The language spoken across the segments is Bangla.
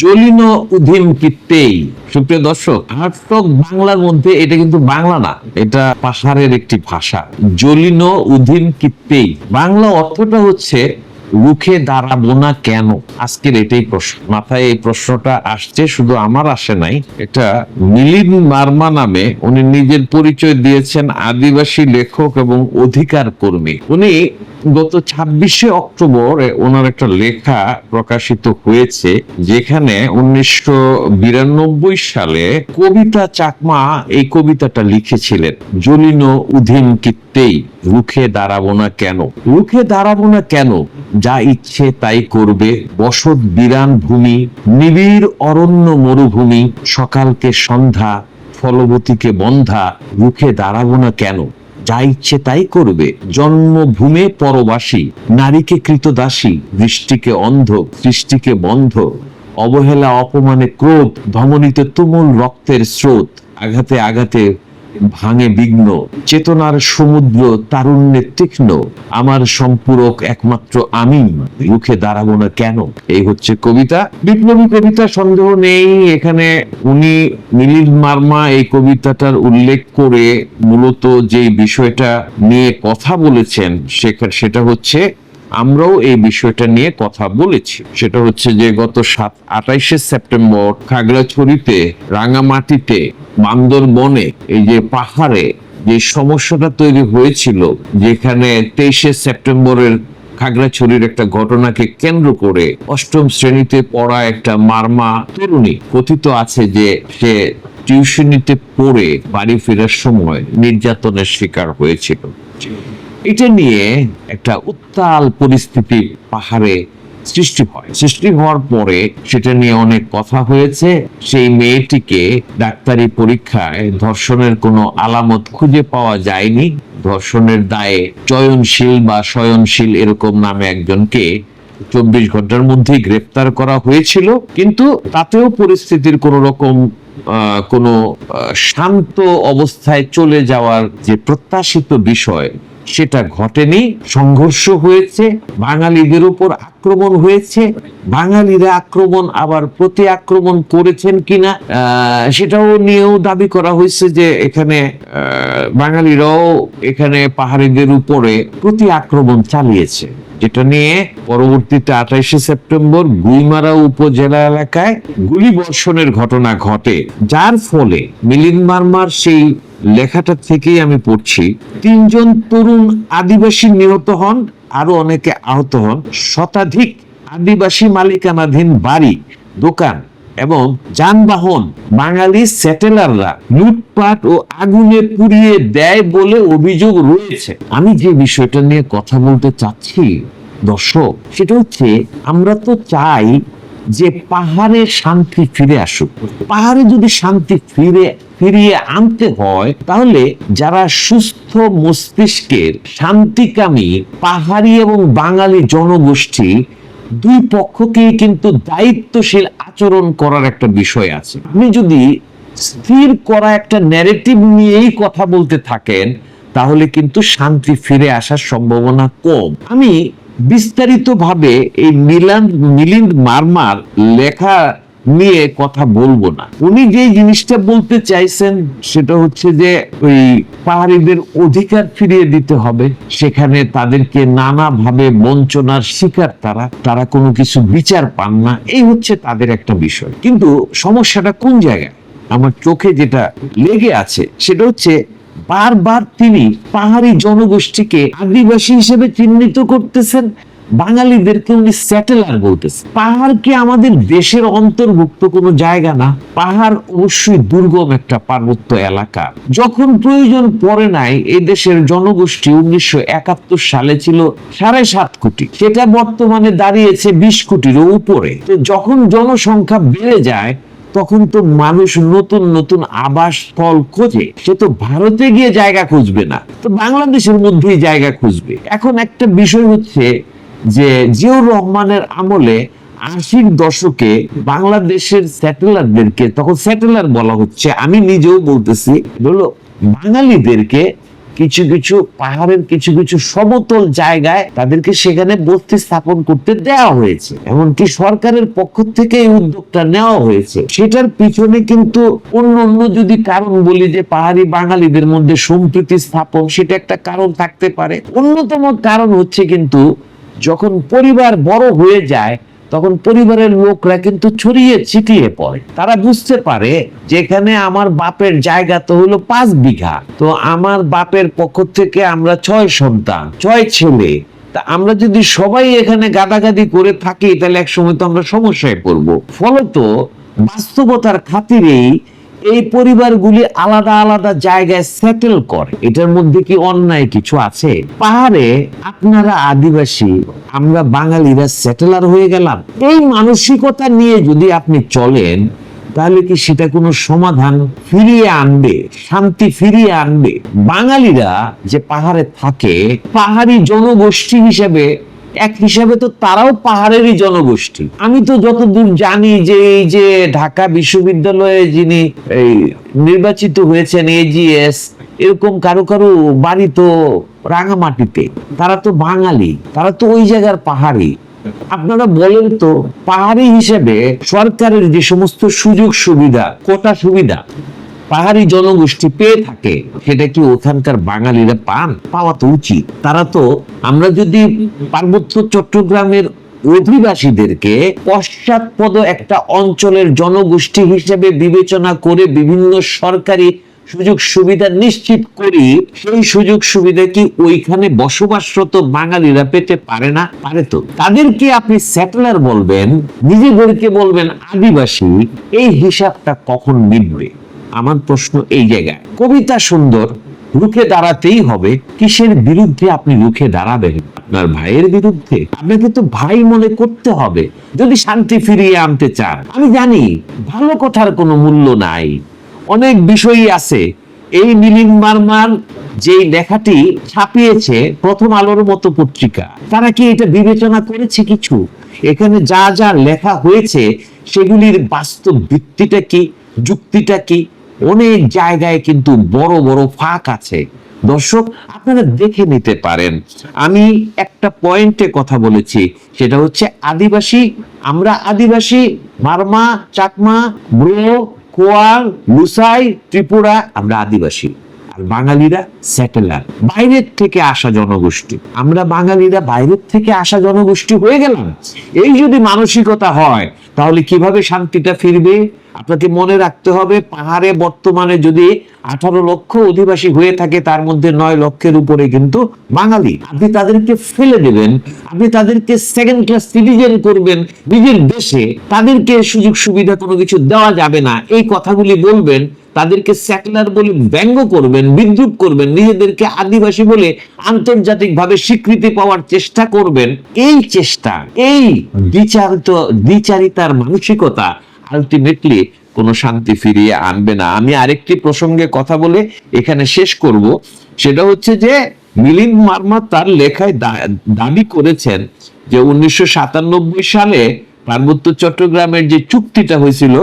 জলিন উধিম কিত্তেই সুপ্রিয় দর্শক হার্টক বাংলার মধ্যে এটা কিন্তু বাংলা না, এটা পাহাড়ের একটি ভাষা। জলিন উধিম কিত্তেই বাংলা অর্থটা হচ্ছে, রুখে দাঁড়াবো না কেন? আজকের এটাই প্রশ্ন। মাথায় এই প্রশ্নটা আসছে, শুধু আমার আসে নাই, এটা মিলিন মার্মা নামে উনি নিজের পরিচয় দিয়েছেন আদিবাসী লেখক এবং অধিকার কর্মী উনি গত ছাব্বিশে অক্টোবর ওনার একটা লেখা প্রকাশিত হয়েছে, যেখানে উনিশশো বিরানব্বই সালে কবিতা চাকমা এই কবিতাটা লিখেছিলেন, জলিন উধিন কিত্তেই, রুখে দাঁড়াবো না কেন? রুখে দাঁড়াবো না কেন? যা ইচ্ছে তাই করবে, বসত বিরান ভূমি, নিবিড় অরণ্য মরুভূমি, সকালকে সন্ধ্যা, ফলবতীকে বন্ধা, রুখে দাঁড়াবো না কেন? যা ইচ্ছে তাই করবে। জন্মভূমে পরবাসী, নারীকে কৃতদাসী, দৃষ্টিকে অন্ধ, সৃষ্টিকে বন্ধ। অবহেলা, অপমানে ক্রোধ, ধমনীতে তুমুল রক্তের স্রোত, আঘাতে আঘাতে ভাঙে বিঘ্ন, চেতনার সমুদ্র তারুণ্যে তীক্ষ্ণ, আমার সম্পূরক একমাত্র আমি, রুখে দাঁড়াবো না কেন? এই হচ্ছে কবিতা। বিপ্লবী কবিতা সন্দেহ নেই, এখানে উনি মিলিন মার্মা এই কবিতাটার উল্লেখ করে মূলত যে বিষয়টা নিয়ে কথা বলেছেন সেটা হচ্ছে আমরাও এই বিষয়টা নিয়ে কথা বলেছি। সেটা হচ্ছে যে গত সাত, আঠাইশে সেপ্টেম্বর খাগড়াছড়িতে, রাঙামাটিতে, বান্দরবনে, এই যে পাহাড়ে যে সমস্যাটা তৈরি হয়েছিল, যেখানে তেইশে সেপ্টেম্বরের খাগড়াছড়ির একটা ঘটনাকে কেন্দ্র করে অষ্টম শ্রেণীতে পড়া একটা মারমা তরুণী কথিত আছে যে সে টিউশনিতে পড়ে বাড়ি ফেরার সময় নির্যাতনের শিকার হয়েছিল। এটা নিয়ে একটা উত্তাল পরিস্থিতি পাহাড়ে সৃষ্টি হয়। সৃষ্টি হওয়ার পরে সেটা নিয়ে অনেক কথা হয়েছে। সেই মেয়েটিকে ডাক্তারি পরীক্ষায় ধর্ষণের কোনো আলামত খুঁজে পাওয়া যায়নি। ধর্ষণের দায়ে চয়নশীল বা শয়নশীল এরকম নামে একজনকে চব্বিশ ঘণ্টার মধ্যেই গ্রেপ্তার করা হয়েছিল। কিন্তু তাতেও পরিস্থিতির কোন রকম কোনো শান্ত অবস্থায় চলে যাওয়ার যে প্রত্যাশিত বিষয় সেটা ঘটেনি, সংঘর্ষ হয়েছে, বাঙালিদের উপর আক্রমণ হয়েছে, বাঙালিরা আক্রমণ আবার প্রতি আক্রমণ করেছেন কিনা সেটাও নিয়েও দাবি করা হয়েছে যে এখানে বাঙালিরাও এখানে পাহাড়িদের উপরে প্রতি আক্রমণ চালিয়েছে, যেটা নিয়ে পরবর্তীতে আঠাইশে সেপ্টেম্বর গুইমারা উপজেলা এলাকায় গুলি বর্ষণের ঘটনা ঘটে, যার ফলে মিলিন মার্মার সেই লেখাটা থেকেই আমি পড়ছি। তিনজন তরুণ আদিবাসী নিহত হন, আরও অনেকে আহত হন। শতাধিক আদিবাসী মালিকানাধীন বাড়ি, দোকান এবং যানবাহন বাঙালি সেটেলাররা লুটপাট ও আগুনে পুড়িয়ে দেয় বলে অভিযোগ রয়েছে। আমি যে বিষয়টা নিয়ে কথা বলতে চাচ্ছি, দর্শক, সেটা হচ্ছে আমরা তো চাই যে পাহাড়ে শান্তি ফিরে আসুক। পাহাড়ে যদি শান্তি ফিরে ফিরিয়ে আনতে হয়, তাহলে যারা সুস্থ মস্তিষ্কের শান্তিকামী পাহাড়ি এবং বাঙালি জনগোষ্ঠী, দুই পক্ষকেই কিন্তু দায়িত্বশীল আচরণ করার একটা বিষয় আছে। আপনি যদি স্থির করা একটা ন্যারেটিভ নিয়েই কথা বলতে থাকেন, তাহলে কিন্তু শান্তি ফিরে আসার সম্ভাবনা কম। আমি বিস্তারিতভাবে এই মিলান মিলিন্দ মারমার লেখা নিয়ে কথা বলব না। উনি যে জিনিসটা বলতে চাইছেন, সেটা হচ্ছে যে ওই পাহাড়িদের অধিকার ফিরিয়ে দিতে হবে। সেখানে তাদেরকে নানাভাবে বঞ্চনার শিকার তারা তারা কোনো কিছু বিচার পান না। এই হচ্ছে তাদের একটা বিষয়। কিন্তু সমস্যাটা কোন জায়গায়? আমার চোখে যেটা লেগে আছে, সেটা হচ্ছে বারবার তিনি পাহাড়ি জনগোষ্ঠীকে আদিবাসী হিসেবে চিহ্নিত করতেছেন। বাঙালিদেরকে উনি স্যাটেলার বলতেছেন পাহাড় কি আমাদের দেশের অন্তর্ভুক্ত কোনো জায়গা না? পাহাড় অবশ্যই দুর্গম একটা পার্বত্য এলাকা। যখন প্রয়োজন পড়ে নাই এই দেশের জনগোষ্ঠী উনিশশো একাত্তর সালে ছিল সাড়ে সাত কোটি। সেটা বর্তমানে দাঁড়িয়েছে বিশ কোটিরও উপরে। যখন জনসংখ্যা বেড়ে যায়, তখন তো মানুষ নতুন নতুন আবাস স্থল খোঁজে। সে তো ভারতে গিয়ে জায়গা খুঁজবে না। তো বাংলাদেশের মধ্যেই জায়গা খুঁজবে। এখন একটা বিষয় হচ্ছে যে জিয়াউর রহমানের আমলে আশির দশকে বাংলাদেশের স্যাটেলারদেরকে, তখন স্যাটেলার বলা হচ্ছে, আমি নিজেও বলতেছি হলো বাঙালিদেরকে কিছু কিছু পাহাড়ের, কিছু কিছু সমতল জায়গায় তাদেরকে সেখানে বস্তি স্থাপন করতে দেওয়া হয়েছে। এমনকি সরকারের পক্ষ থেকে এই উদ্যোগটা নেওয়া হয়েছে। সেটার পিছনে কিন্তু অন্য অন্য যদি কারণ বলি যে পাহাড়ি বাঙালিদের মধ্যে সম্প্রীতি স্থাপন, সেটা একটা কারণ থাকতে পারে। অন্যতম কারণ হচ্ছে কিন্তু যখন পরিবার বড় হয়ে যায়, তখন পরিবারের লোকরা কিন্তু ছড়িয়ে ছিটিয়ে পড়ে। তারা বুঝতে পারে যে এখানে আমার বাপের জায়গা তো হলো পাঁচ বিঘা। তো আমার বাপের পক্ষ থেকে আমরা ছয় সন্তান, ছয় ছেলে। তা আমরা যদি সবাই এখানে গাদাগাদি করে থাকি, তাহলে এক সময় তো আমরা সমস্যায় পড়ব। ফলত বাস্তবতার খাতিরেই এই পরিবারগুলি আলাদা আলাদা জায়গায় সেটেল করে। এটার মধ্যে কি অন্যায় কিছু আছে? পাহাড়ে আপনারা আদিবাসী, আমরা বাঙালিরা সেটেলার হয়ে গেলাম। এই মানসিকতা নিয়ে যদি আপনি চলেন, তাহলে কি সেটা কোনো সমাধান ফিরিয়ে আনবে, শান্তি ফিরিয়ে আনবে? বাঙালিরা যে পাহাড়ে থাকে, পাহাড়ি জনগোষ্ঠী হিসেবে এক হিসাবে তো তারাও পাহাড়েরই জনগোষ্ঠী। আমি তো যতদূর জানি যে এই যে ঢাকা বিশ্ববিদ্যালয়ে যিনি এই নির্বাচিত হয়েছেন এজিএস এরকম কারও কারও বাড়ি তো রাঙামাটিতে। তারা তো বাঙালি, তারা তো ওই জায়গার পাহাড়ি। আপনারা বলেন তো, পাহাড়ি হিসেবে সরকারের যে সমস্ত সুযোগ সুবিধা, কোটা সুবিধা পাহাড়ি জনগোষ্ঠী পেয়ে থাকে, সেটা কি ওখানকার বাঙালিরা পান? পাওয়া তো উচিত। তারা তো, আমরা যদি পার্বত্য চট্টগ্রামের অধিবাসীদেরকে পশ্চাৎপদ একটা অঞ্চলের জনগোষ্ঠী হিসেবে বিবেচনা করে বিভিন্ন সরকারি সুযোগ সুবিধা নিশ্চিত করি, সেই সুযোগ সুবিধা কি ওইখানে বসবাসরত বাঙালিরা পেতে পারে না? পারে তো। তাদেরকে আপনি সেটেলার বলবেন, নিজেদেরকে বলবেন আদিবাসী, এই হিসাবটা কখন মিলবে আমার প্রশ্ন এই জায়গায়। কবিতা সুন্দর, রুখে দাঁড়াতেই হবে। কিসের বিরুদ্ধে আপনি রুখে দাঁড়াবেন? আপনার ভাইয়ের বিরুদ্ধে? আপনাকে তো ভাই মনে করতে হবে। যদি শান্তি ফিরিয়ে আনতে চান। আমি জানি, ভালো কথার কোনো মূল্য নাই। অনেক বিষয়ই আছে। এই মিলিন মারমার যে লেখাটি ছাপিয়েছে প্রথম আলোর মতো পত্রিকা, তারা কি এটা বিবেচনা করেছে কিছু? এখানে যা যা লেখা হয়েছে, সেগুলির বাস্তব ভিত্তিটা কি, যুক্তিটা কি? অনেক জায়গায় কিন্তু বড় বড় ফাঁক আছে। দর্শক, আপনারা দেখে নিতে পারেন। আমি একটা পয়েন্টে কথা বলেছি, সেটা হচ্ছে আদিবাসী। আমরা আদিবাসী, মারমা, চাকমা, ব্রো, কোয়াল, লুসাই, ত্রিপুরা, আমরা আদিবাসী। আর বাঙালিরা সেটেলার বাইরের থেকে আসা জনগোষ্ঠী। আমরা বাঙালিরা বাইরের থেকে আসা জনগোষ্ঠী হয়ে গেলাম। এই যদি মানসিকতা হয়, তাহলে কীভাবে শান্তিটা ফিরবে? আপনাকে মনে রাখতে হবে, পাহাড়ে বর্তমানে যদি আঠারো লক্ষ অধিবাসী হয়ে থাকে, তার মধ্যে নয় লক্ষের উপরে কিন্তু বাঙালি। আপনি তাদেরকে ফেলে দেবেন, আপনি তাদেরকে সেকেন্ড ক্লাস সিটিজেন করবেন, নিজের দেশে। তাদেরকে সুযোগ সুবিধা কোনো কিছু দেওয়া যাবে না। এই কথাগুলি বলবেন তাদেরকে সেকুলার বলে ব্যঙ্গ করবেন, বিদ্রুপ করবেন, নিজেদেরকে আদিবাসী বলে আন্তর্জাতিকভাবে স্বীকৃতি পাওয়ার চেষ্টা করবেন। এই চেষ্টা, এই দ্বিচারিত দ্বিচারিতার মানসিকতা আলটিমেটলি কোনো শান্তি ফিরিয়ে আনবে না। আমি আরেকটি প্রসঙ্গে কথা বলে এখানে শেষ করব। সেটা হচ্ছে যে মিলিন্দ মার্মা তার লেখায় দাবি করেছেন যে উনিশশো সাতানব্বই সালে পার্বত্য চট্টগ্রামের যে চুক্তিটা হয়েছিল,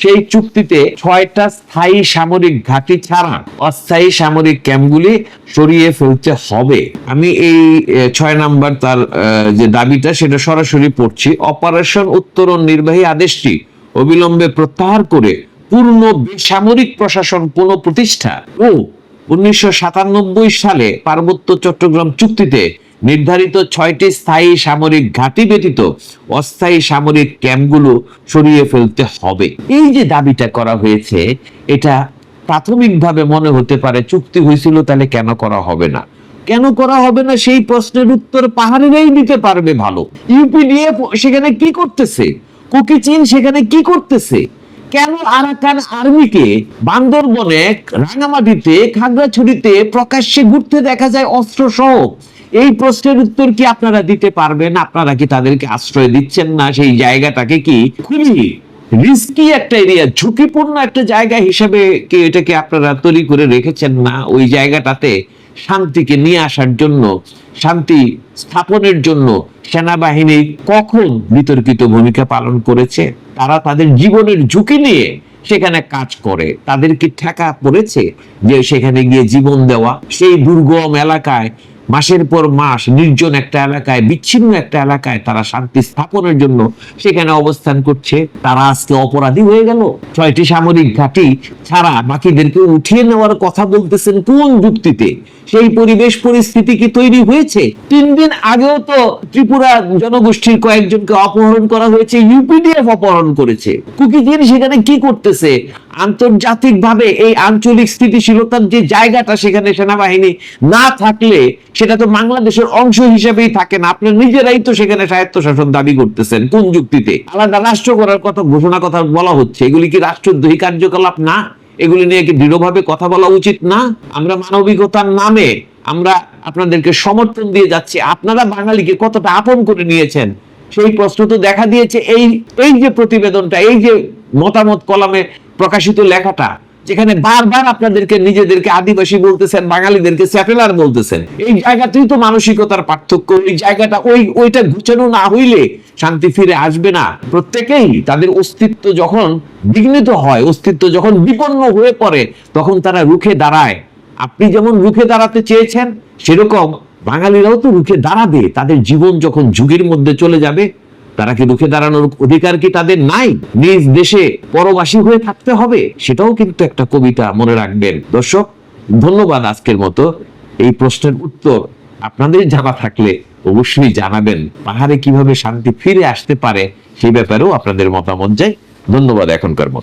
সেই চুক্তিতে ছয়টা স্থায়ী সামরিক ঘাঁটি ছাড়া অস্থায়ী সামরিক ক্যাম্পগুলি সরিয়ে ফেলতে হবে। আমি এই ছয় নাম্বার তার যে দাবিটা, সেটা সরাসরি পড়ছি। অপারেশন উত্তরণ নির্বাহী আদেশটি অবিলম্বে প্রত্যাহার করে পূর্ণ বেসামরিক প্রশাসন পুনঃপ্রতিষ্ঠা ও উনিশশো সাতানব্বই সালে পার্বত্য চট্টগ্রাম চুক্তিতে নির্ধারিত ছয়টি স্থায়ী সামরিক ঘাঁটি ব্যতীত অস্থায়ী সামরিক ক্যাম্পগুলো সরিয়ে ফেলতে হবে। এই যে দাবিটা করা হয়েছে, এটা প্রাথমিকভাবে মনে হতে পারে চুক্তি হয়েছিল, তাহলে কেন করা হবে না? কেন করা হবে না সেই প্রশ্নের উত্তর পাহাড়েরাই দিতে পারবে ভালো। ইউপিডিএফ সেখানে কি করতেছে? কুকি চীন সেখানে কি করতেছে? কেন আরাকান আর্মিকে বান্দরবনে রাঙামাটিতে, খাগড়াছড়িতে প্রকাশ্যে ঘুরতে দেখা যায় অস্ত্র সহ এই প্রশ্নের উত্তর কি আপনারা দিতে পারবেন? আপনারা কি তাদেরকে আশ্রয় দিচ্ছেন না? সেই জায়গাটাকে কি খুবই রিস্কি একটা এরিয়া ঝুঁকিপূর্ণ একটা জায়গা হিসেবে কি এটাকে আপনারা তৈরি করে রেখেছেন না? ওই জায়গাটাতে শান্তিকে নিয়ে আসার জন্য, শান্তি স্থাপনের জন্য সেনাবাহিনী কখন বিতর্কিত ভূমিকা পালন করেছে? তারা তাদের জীবনের ঝুঁকি নিয়ে সেখানে কাজ করে। তাদের কি ঠেকা পড়েছে যে সেখানে গিয়ে জীবন দেওয়া? সেই দুর্গম এলাকায় মাসের পর মাস নির্জন একটা এলাকায়, বিচ্ছিন্ন একটা এলাকায় তারা শান্তি স্থাপনের জন্য সেখানে অবস্থান করছে। তারা আজকে অপরাধী হয়ে গেল। ছয়টি সামরিক ঘাঁটি ছাড়া বাকিদেরকে উঠিয়ে নেওয়ার কথা বলতেছেন কোন যুক্তিতে? সেই পরিবেশ পরিস্থিতি কি তৈরি হয়েছে? তিন দিন আগেও তো ত্রিপুরা জনগোষ্ঠীর কয়েকজনকে অপহরণ করা হয়েছে, ইউপিডিএফ অপহরণ করেছে। কুকিজির সেখানে কি করতেছে? আন্তর্জাতিক ভাবে এই আঞ্চলিক স্থিতিশীলতার যে জায়গাটা সেখানে সেনাবাহিনী না থাকলে সেটা তো বাংলাদেশের অংশ হিসেবেই থাকে না। আপনার নিজেরাই তো সেখানে স্বায়ত্তশাসন দাবি করতেছেন কোন যুক্তিতে? আলাদা রাষ্ট্র করার কথা, ঘোষণা কথা বলা হচ্ছে। এগুলি কি রাষ্ট্রদ্রোহী কার্যকলাপ না? এগুলি নিয়ে কি দৃঢ়ভাবে কথা বলা উচিত না? আমরা মানবিকতার নামে আমরা আপনাদেরকে সমর্থন দিয়ে যাচ্ছি। আপনারা বাঙালিকে কতটা আপন করে নিয়েছেন? সেই প্রশ্ন তো দেখা দিয়েছে। এই এই যে প্রতিবেদনটা, এই যে মতামত কলামে প্রকাশিত লেখাটা যেখানে বারবার আপনাদেরকে নিজেদেরকে আদিবাসী বলতেছেন, বাঙালিদেরকে স্যাটেলার বলতেছেন। এই জায়গাতেই তো মানসিকতার পার্থক্য ওই জায়গাটা ওই, ওইটা ঘুচানো না হইলে শান্তি ফিরে আসবে না। প্রত্যেকেই তাদের অস্তিত্ব যখন বিঘ্নিত হয়, অস্তিত্ব যখন বিপন্ন হয়ে পড়ে, তখন তারা রুখে দাঁড়ায়। আপনি যেমন রুখে দাঁড়াতে চেয়েছেন, সেরকম বাঙালিরাও তো রুখে দাঁড়াবে। তাদের জীবন যখন যুগের মধ্যে চলে যাবে তারা কি রুখে দাঁড়ানোর অধিকার কি তাদের নাই? নিজ দেশে পরবাসী হয়ে থাকতে হবে? সেটাও কিন্তু একটা কবিতা মনে রাখবেন। দর্শক, ধন্যবাদ আজকের মতো। এই প্রশ্নের উত্তর আপনাদের জানা থাকলে অবশ্যই জানাবেন। পাহাড়ে কীভাবে শান্তি ফিরে আসতে পারে সেই ব্যাপারেও আপনাদের মতামত যায় ধন্যবাদ এখনকার মতো।